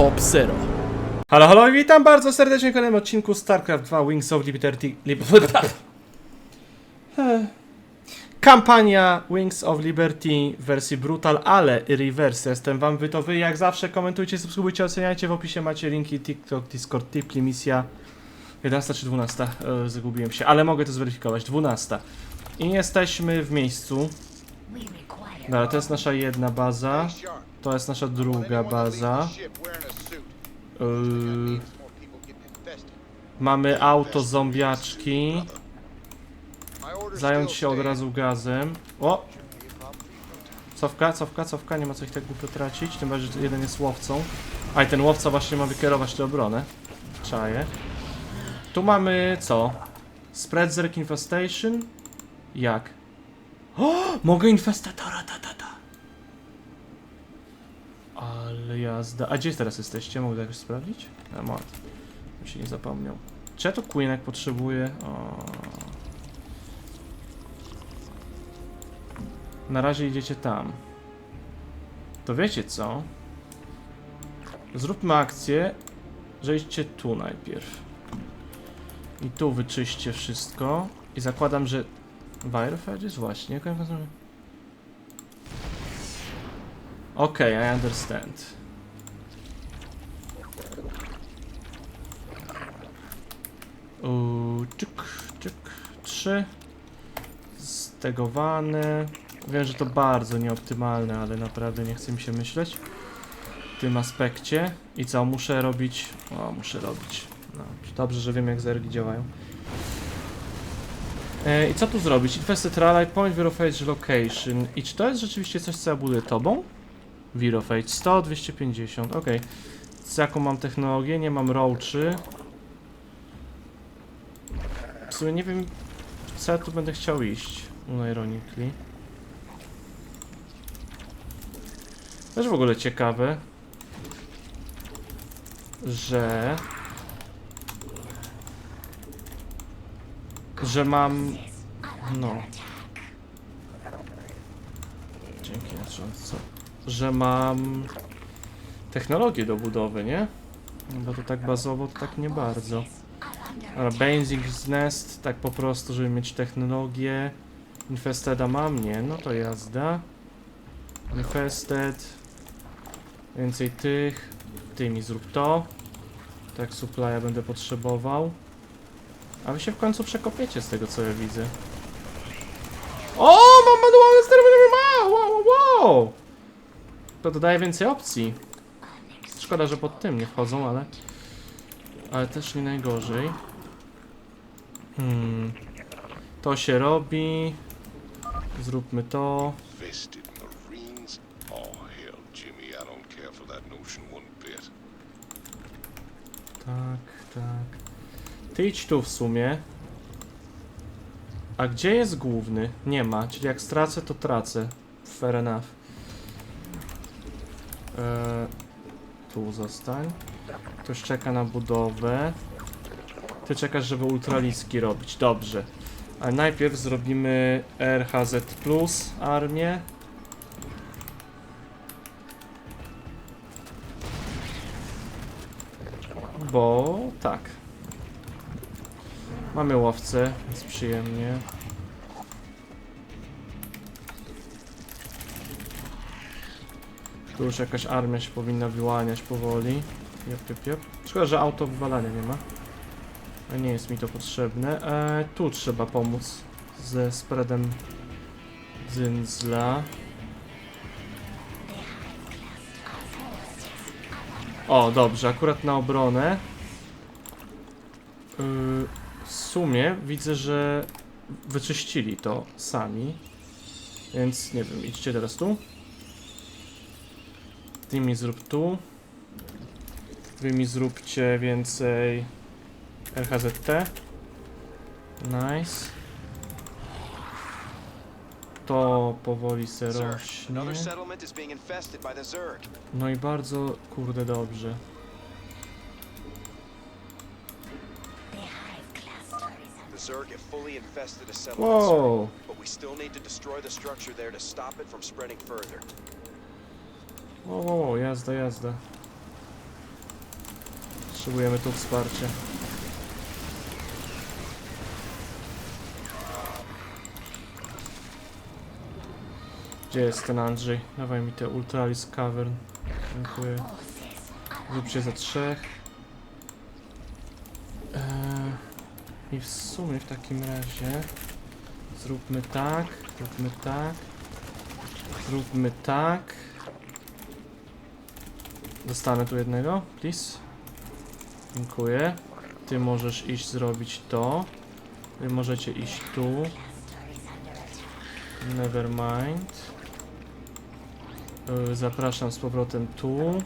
Top Zero. Halo, halo i witam bardzo serdecznie w kolejnym odcinku StarCraft 2 Wings of Liberty... Lib Kampania Wings of Liberty w wersji Brutal, ale reverse. Jestem wam wy to wy. Jak zawsze komentujcie, subskrybujcie, oceniajcie. W opisie macie linki TikTok, Discord, Tipli, misja 11 czy 12? E, zgubiłem się, ale mogę to zweryfikować. 12. I jesteśmy w miejscu. Dobra, to jest nasza jedna baza. To jest nasza druga baza. Yy, mamy auto zombiaczki. Zająć się od razu gazem. O! Cofka, cofka, cofka, nie ma co ich tak głupio tracić. Tym bardziej, że jeden jest łowcą. A i ten łowca właśnie ma wykierować tę obronę. Czaję. Tu mamy co? Spread zerk infestation? Jak? O! Mogę infestatora, jazda. A gdzie teraz jesteście? Mogę jakoś sprawdzić? A mat. Bym się nie zapomniał. Czy ja to Queenek potrzebuję? O. Na razie idziecie tam. To wiecie co? Zróbmy akcję, że idźcie tu najpierw. I tu wyczyście wszystko. I zakładam, że... Wirefedge jest właśnie. jak ja zrobię? Okay, I understand. Uuu, czyk, czyk, trzy. Stegowane. Wiem, że to bardzo nieoptymalne, ale naprawdę nie chce mi się myśleć w tym aspekcie. I co, muszę robić? O, muszę robić. No, dobrze, że wiem jak zergi działają. E, I co tu zrobić? Infested Rally, Point Verified Location. I czy to jest rzeczywiście coś, co ja buduję tobą? Virofage 100, 250, ok. Z jaką mam technologię? Nie mam roachy. Sumie nie wiem, co ja tu będę chciał iść. Unironically. Też w ogóle ciekawe, że... Że mam... No. Dzięki na co? że mam technologię do budowy, nie? No bo to tak bazowo, to tak nie bardzo. Basic z Nest, tak po prostu, żeby mieć technologię. Infesteda mam? Nie, no to jazda. Infested. Więcej tych. Ty mi zrób to. Tak, supply'a będę potrzebował. A wy się w końcu przekopiecie z tego, co ja widzę. O, mam manualne sterowanie! Wow, wow, wow! To dodaje więcej opcji. Szkoda, że pod tym nie wchodzą, ale... Ale też nie najgorzej. Hmm. To się robi. Zróbmy to. Oh. Tak, tak. Ty idź tu w sumie. A gdzie jest główny? Nie ma, czyli jak stracę, to tracę. Fair enough. Eee, tu zostań. Ktoś czeka na budowę. Ty czekasz, żeby ultraliski robić. Dobrze. Ale najpierw zrobimy RHZ Plus armię. Bo tak. Mamy łowcę, jest przyjemnie. Tu już jakaś armia się powinna wyłaniać powoli. Jep, jep, jep. Szkoda, że auto wywalania nie ma. Nie jest mi to potrzebne. E, tu trzeba pomóc ze spreadem Zyndzla. O, dobrze, akurat na obronę. Yy, w sumie widzę, że wyczyścili to sami. Więc nie wiem, idźcie teraz tu. Ty mi zrób tu. Wy mi zróbcie więcej RHZT. Nice. To powoli se rośnie. No i bardzo, kurde, dobrze. Zerg have fully infested a settlement, Wow. sir, but we still need to destroy the structure there to stop it from spreading further. Wow, wow, wow, jazda, jazda. Potrzebujemy tu wsparcia. Gdzie jest ten Andrzej? Dawaj mi te Ultralis Cavern. Dziękuję. Zróbcie za trzech. Eee, I w sumie w takim razie zróbmy tak, zróbmy tak, zróbmy tak. Dostanę tu jednego, please. Dziękuję. Ty możesz iść zrobić to. Wy możecie iść tu. Never mind. Y, Zapraszam z powrotem tu.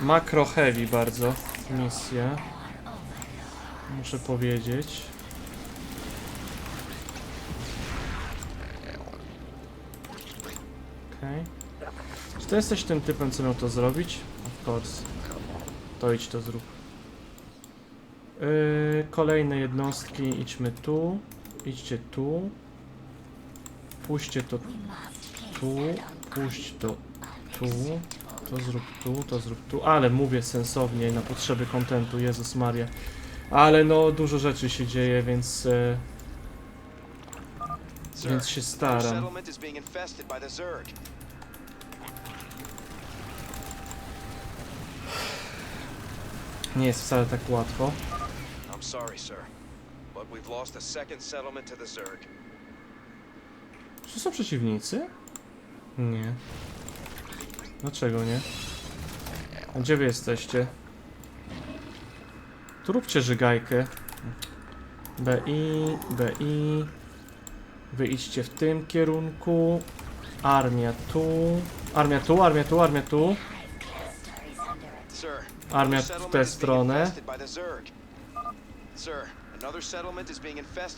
Makro heavy bardzo misja. Muszę powiedzieć. Okej. Czy ty jesteś tym typem, co miał to zrobić? Of course. To idź to zrób. Yy, kolejne jednostki, idźmy tu. Idźcie tu. Puśćcie to tu. Puść to tu. To zrób tu, to zrób tu. Ale mówię sensownie na potrzeby kontentu, Jezus Maria. Ale no, dużo rzeczy się dzieje, więc... Sir, więc się staram. Nie jest wcale tak łatwo. I'm sorry, sir. But we've lost a second settlement to the Zerg. Czy są przeciwnicy? Nie. Dlaczego nie? A gdzie wy jesteście? Tu róbcie żygajkę. BI, BI. Wy idźcie w tym kierunku. Armia tu. Armia tu, armia tu, armia tu. Armia w tę stronę.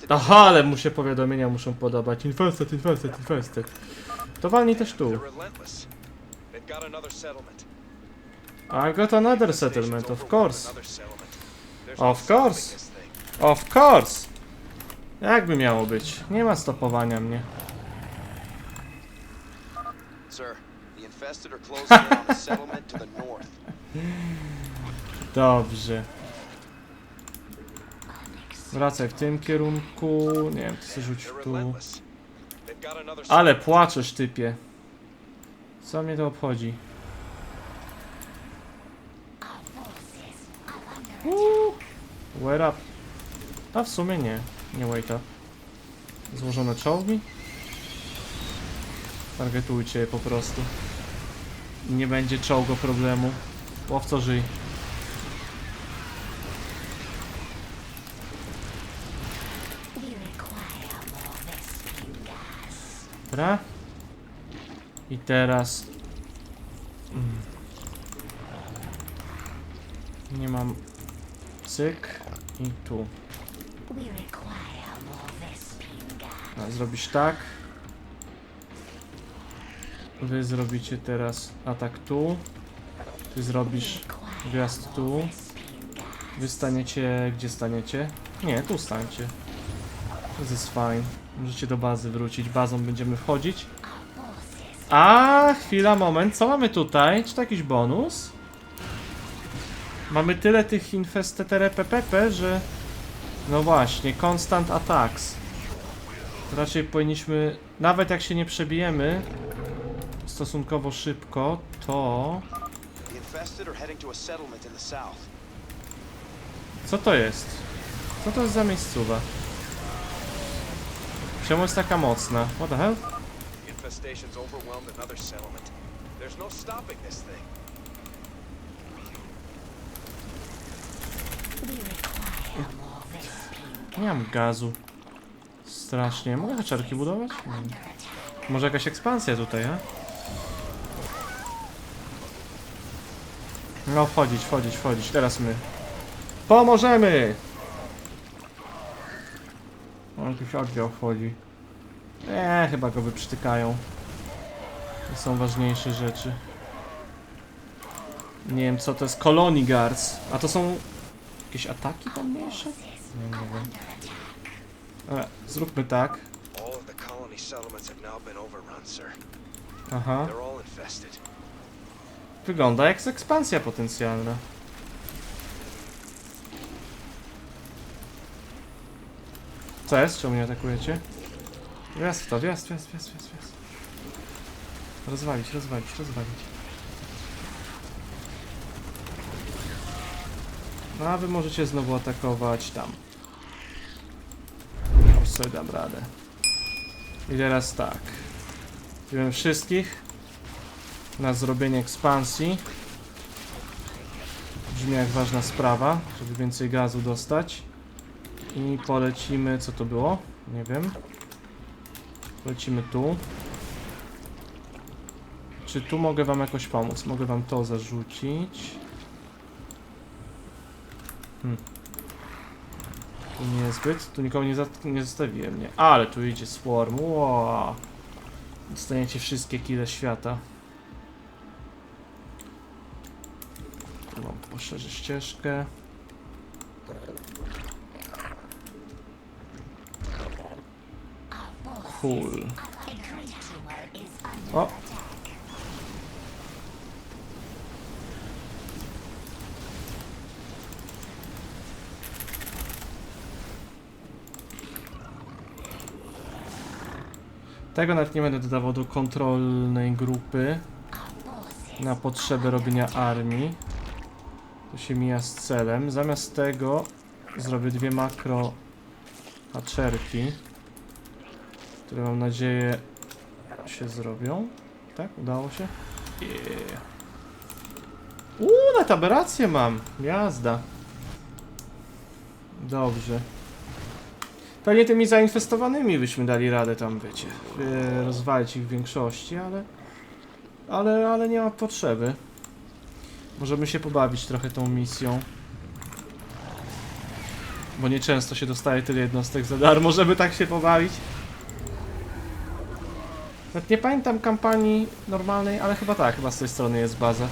Aha, ale mu się powiadomienia muszą podobać. Infested, infested, infested. To walnij też tu. I got another settlement, of course. Of course. Of course! Jakby miało być? Nie ma stopowania mnie. Sir, the infested are closing in on the settlement to the north. Dobrze. Wracaj w tym kierunku. Nie wiem, ty rzuć tu. Ale płaczesz, typie. Co mnie to obchodzi? Uuu, Where up? A w sumie nie. Nie wait up. Złożone czołgi? Targetujcie je po prostu. Nie będzie czołgo problemu. Łowco żyj. Dobra. I teraz... Mm. Nie mam... Cyk. I tu. A, zrobisz tak. Wy zrobicie teraz atak tu. Ty zrobisz wjazd tu. Wy staniecie... Gdzie staniecie? Nie, tu stańcie. To jest fine. Możecie do bazy wrócić. Bazą będziemy wchodzić. A, chwila, moment. Co mamy tutaj? Czy to jakiś bonus? Mamy tyle tych infestetere PPP, że... No właśnie, constant attacks. Raczej powinniśmy... Nawet jak się nie przebijemy stosunkowo szybko, to... Co to jest? Co to jest za miejscowa? Czemu jest taka mocna? What the hell? Infestation's overwhelmed another settlement. There's no stopping this thing. Nie mam gazu. Strasznie. Mogę haczarki budować? Nie. Może jakaś ekspansja tutaj, a? No, wchodzić, wchodzić, wchodzić. Teraz my. Pomożemy! Jakiś oddział wchodzi. Eee, chyba go wyprztykają. To są ważniejsze rzeczy. Nie wiem, co to jest. Colony Guards. A to są jakieś ataki pomniejsze? Nie, nie wiem. Dobra, zróbmy tak. Aha. Wygląda jak ekspansja potencjalna. Co jest? Czemu mnie atakujecie? Wjazd w to, wjazd, wjazd, wjazd, wjazd, wjazd. Rozwalić, rozwalić, rozwalić. No a wy możecie znowu atakować tam. Już sobie dam radę. I teraz tak. Wziąłem wszystkich na zrobienie ekspansji. Brzmi jak ważna sprawa, żeby więcej gazu dostać. I polecimy, co to było? Nie wiem. Polecimy tu. Czy tu mogę wam jakoś pomóc? Mogę wam to zarzucić. Hmm. Tu niezbyt. Tu nikogo nie, za nie zostawiłem, nie. Ale tu idzie swarm. Wow. Dostaniecie wszystkie kile świata. Tu wam poszerzę ścieżkę. Cool. O! Tego nawet nie będę dodawał do kontrolnej grupy na potrzeby robienia armii. To się mija z celem. Zamiast tego zrobię dwie makro haczerki, które mam nadzieję się zrobią. Tak? Udało się? Yeah. Uuu, nawet aberrację mam. Jazda. Dobrze. Pewnie tymi zainwestowanymi byśmy dali radę tam, wiecie, e, rozwalić ich w większości, ale... Ale, ale nie ma potrzeby. Możemy się pobawić trochę tą misją. Bo nieczęsto się dostaje tyle jednostek za darmo, żeby tak się pobawić. Nawet nie pamiętam kampanii normalnej, ale chyba tak, chyba z tej strony jest baza.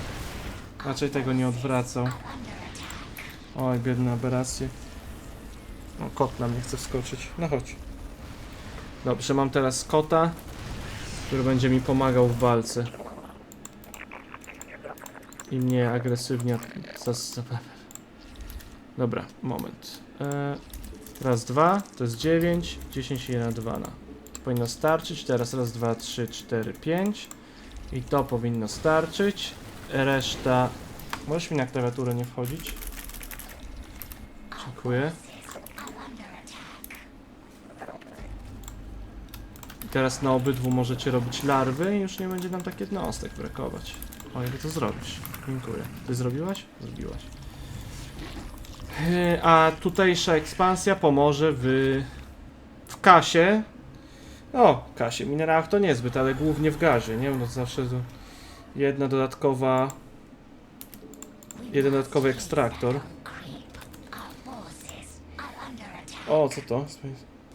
Raczej tego nie odwracał. Oj, biedne aberracje. O, kot na mnie chce wskoczyć. No chodź. Dobrze, mam teraz kota, który będzie mi pomagał w walce. I mnie agresywnie zas... Dobra, moment. E, raz, dwa, to jest 9, 10 i 1, 2 na. To powinno starczyć. Teraz raz, dwa, trzy, cztery, pięć. I to powinno starczyć. Reszta... Możesz mi na klawiaturę nie wchodzić? Dziękuję. I teraz na obydwu możecie robić larwy i już nie będzie nam tak jednostek brakować. O, ile to zrobisz? Dziękuję. Ty zrobiłaś? Zrobiłaś. Yy, A tutejsza ekspansja pomoże w, w kasie. O, kasie. Minerałach to niezbyt, ale głównie w gazie, nie? No zawsze jedna dodatkowa. Jeden dodatkowy ekstraktor. O, co to?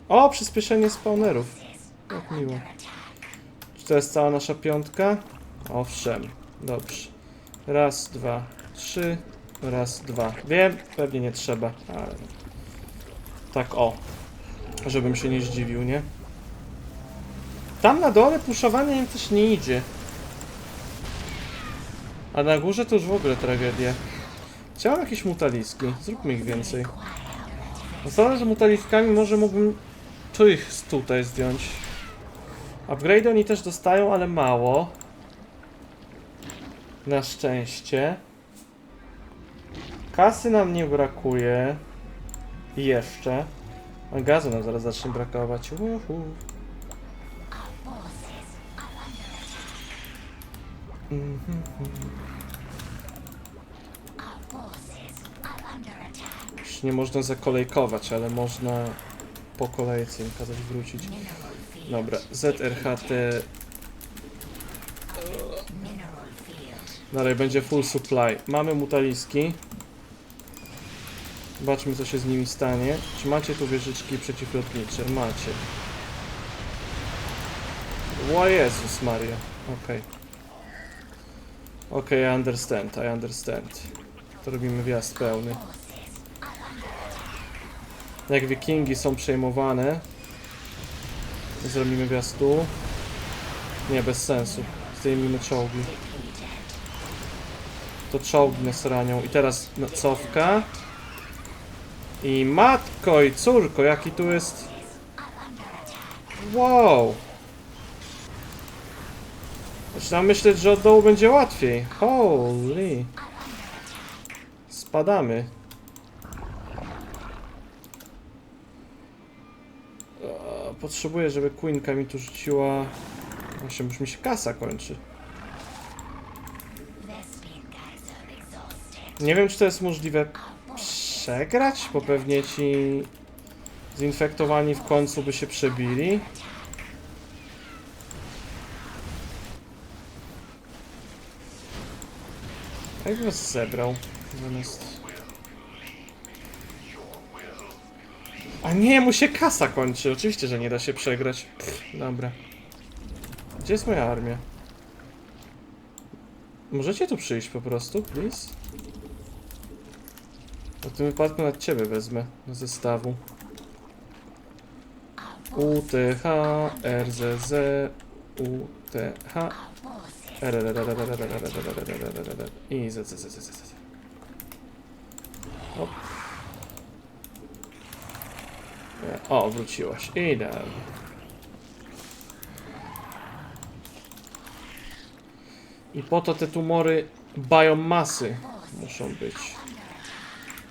O, przyspieszenie spawnerów. Jak miło. Czy to jest cała nasza piątka? Owszem, dobrze. Raz, dwa, trzy. Raz, dwa. Wiem, pewnie nie trzeba, ale... Tak o. Żebym się nie zdziwił, nie? Tam na dole puszowanie im też nie idzie. A na górze to już w ogóle tragedia. Chciałem jakieś mutaliski. Zróbmy ich więcej. Zależy, że mutaliskami może mógłbym tu ich z tutaj zdjąć. Upgrade oni też dostają, ale mało. Na szczęście. Kasy nam nie brakuje. Jeszcze. A gazu nam zaraz zacznie brakować. Uhu. Już nie można zakolejkować, ale można po kolejce im kazać wrócić. Dobra, ZRHT. Dalej będzie full supply. Mamy mutaliski. Zobaczmy co się z nimi stanie. Czy macie tu wieżyczki przeciwlotnicze? Macie. O Jezus Maria. Okej. Okej, I understand, I understand. To robimy wjazd pełny. Jak wikingi są przejmowane, zrobimy wjazd tu. Nie, bez sensu. Zdejmijmy czołgi. To czołgi nas ranią. I teraz cofka. I matko i córko, jaki tu jest Wow! Zaczynam myśleć, że od dołu będzie łatwiej. Holy! Spadamy. Potrzebuję, żeby Queenka mi tu rzuciła... Właśnie, już mi się kasa kończy. Nie wiem, czy to jest możliwe przegrać, bo pewnie ci zinfektowani w końcu by się przebili. Jak was zebrał? Zamiast... A nie, mu się kasa kończy. Oczywiście, że nie da się przegrać. Pff, dobra. Gdzie jest moja armia? Możecie tu przyjść po prostu, please? W tym wypadku nad ciebie wezmę do zestawu. UTH, RZZ, UTH, i ZZZZZ. Hop. O, wróciłaś. Idealnie. I po to te tumory biomasy muszą być.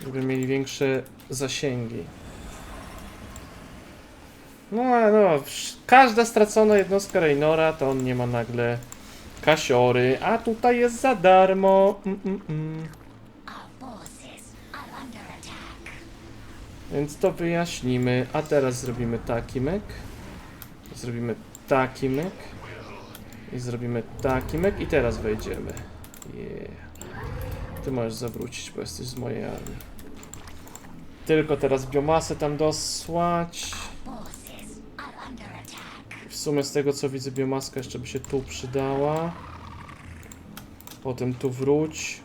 Żeby mieli większe zasięgi. No, no, każda stracona jednostka Raynora to on nie ma nagle kasiory, a tutaj jest za darmo. Mm, mm, mm. Więc to wyjaśnimy. A teraz zrobimy taki myk. Zrobimy taki myk. I zrobimy taki myk. I teraz wejdziemy. Yeah. Ty możesz zawrócić, bo jesteś z mojej armii. Tylko teraz biomasę tam dosłać. Sumie z tego co widzę biomaska jeszcze by się tu przydała. Potem tu wróć.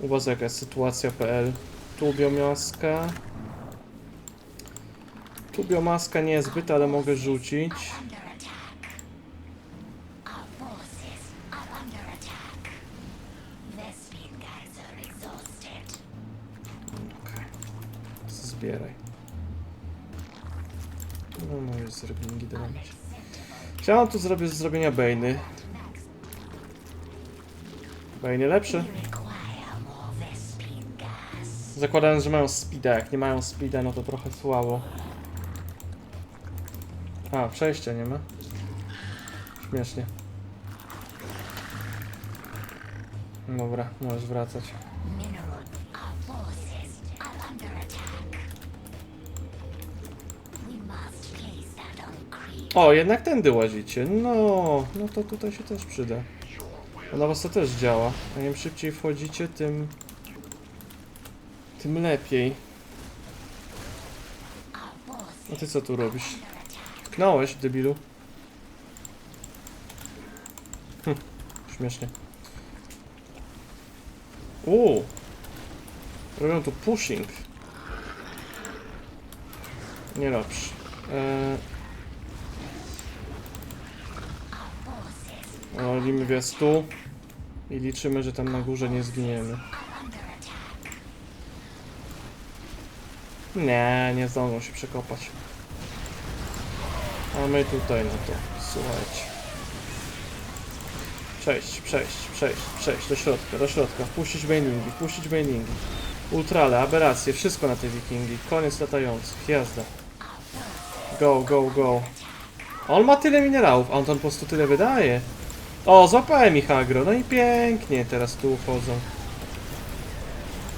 U jaka jest sytuacja PL? Tu biomaska. Tu biomaska niezbyt, ale mogę rzucić. Zbieraj. No moje zrobingi dać. Chciałem tu zrobić zrobienia Bejny. Bejny lepsze. Zakładając, że mają speeda. Jak nie mają speeda, no to trochę słabo. A, przejścia nie ma. Śmiesznie. Dobra, możesz wracać. O, jednak tędy łazicie. No, no to tutaj się też przyda. Na was to też działa. A im szybciej wchodzicie, tym... Tym lepiej. A ty co tu robisz? Knąłeś, debilu. Hm, śmiesznie. Uuu. Robią tu pushing. Nie dobrze. Eee... Walimy wjazd tu i liczymy, że tam na górze nie zginiemy. Nie, nie zdążą się przekopać. A my tutaj, no to słuchajcie. Przejść, przejść, przejść, przejść do środka, do środka. Wpuścić bailingi, wpuścić bailingi. Ultrale, aberracje, wszystko na te wikingi. Koniec latających, jazda. Go, go, go. On ma tyle minerałów, a on tam po prostu tyle wydaje. O, złapałem ich agro, no i pięknie, teraz tu uchodzą.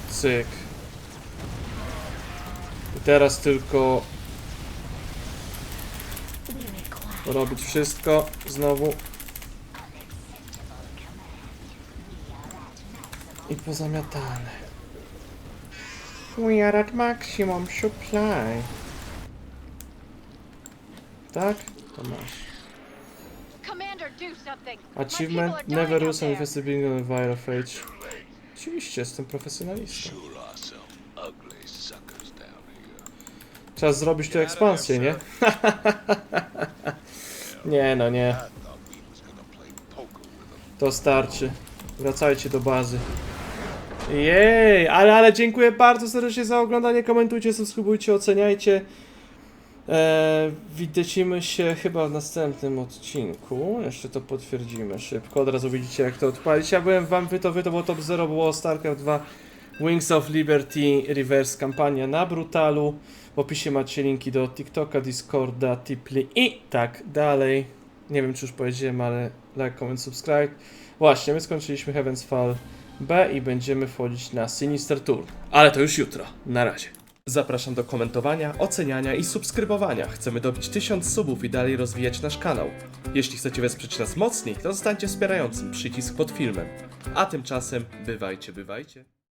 Cyk. I teraz tylko robić wszystko znowu. I pozamiatane. We are at maximum supply. Tak? To masz. Achievement Never use an investigating on a Fire of Age. Oczywiście, jestem profesjonalistą. Trzeba zrobić tu ekspansję, nie? nie no, nie. To starczy. Wracajcie do bazy. Jej, ale, ale dziękuję bardzo serdecznie za oglądanie. Komentujcie, subskrybujcie, oceniajcie. Eee, widzimy się chyba w następnym odcinku. Jeszcze to potwierdzimy szybko. Od razu widzicie jak to odpalić. Ja byłem wam wy to wy to było top 0, było StarCraft 2 Wings of Liberty Reverse kampania na Brutalu. W opisie macie linki do TikToka, Discorda, Tipli i tak dalej. Nie wiem czy już powiedziałem, ale like, comment, subscribe. Właśnie, my skończyliśmy Heaven's Fall B i będziemy wchodzić na Sinister Tour. Ale to już jutro. Na razie. Zapraszam do komentowania, oceniania i subskrybowania. Chcemy dobić 1000 subów i dalej rozwijać nasz kanał. Jeśli chcecie wesprzeć nas mocniej, to zostańcie wspierającym. Przycisk pod filmem. A tymczasem bywajcie, bywajcie.